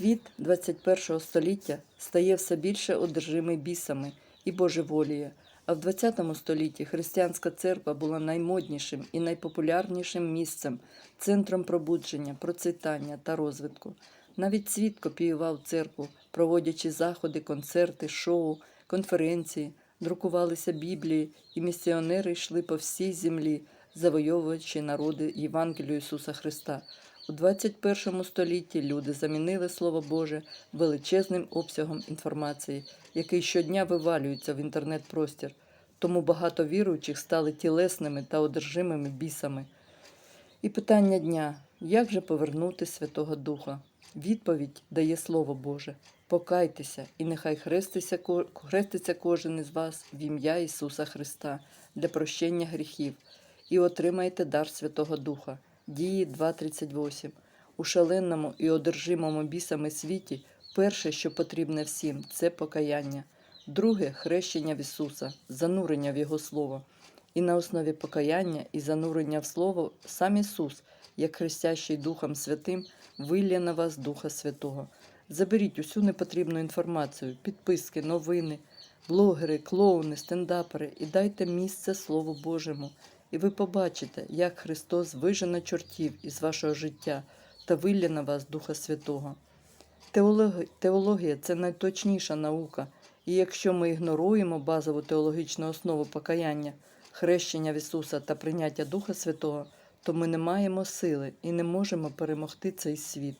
Світ 21 століття стає все більше одержимий бісами і божеволіє, а в 20 столітті християнська церква була наймоднішим і найпопулярнішим місцем, центром пробудження, процвітання та розвитку. Навіть світ копіював церкву, проводячи заходи, концерти, шоу, конференції, друкувалися Біблії, і місіонери йшли по всій землі, завойовуючи народи Євангелію Ісуса Христа. У 21 столітті люди замінили Слово Боже величезним обсягом інформації, який щодня вивалюється в інтернет-простір. Тому багато віруючих стали тілесними та одержимими бісами. І питання дня: як же повернути Святого Духа? Відповідь дає Слово Боже. Покайтеся, і нехай хреститься, хреститься кожен із вас в ім'я Ісуса Христа для прощення гріхів, і отримаєте дар Святого Духа. Дії 2.38. У шаленому і одержимому бісами світі перше, що потрібне всім, це покаяння. Друге хрещення в Ісуса, занурення в Його Слово. І на основі покаяння і занурення в Слово сам Ісус, як хрестящий Духом Святим, вилє на вас Духа Святого. Заберіть усю непотрібну інформацію, підписки, новини, блогери, клоуни, стендапери і дайте місце Слову Божому. І ви побачите, як Христос вижене чортів із вашого життя та вилє на вас Духа Святого. Теологія це найточніша наука, і якщо ми ігноруємо базову теологічну основу покаяння, хрещення в Ісуса та прийняття Духа Святого, то ми не маємо сили і не можемо перемогти цей світ.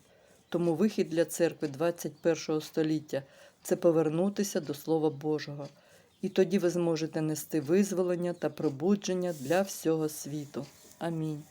Тому вихід для церкви 21 століття це повернутися до Слова Божого. І тоді ви зможете нести визволення та пробудження для всього світу. Амінь.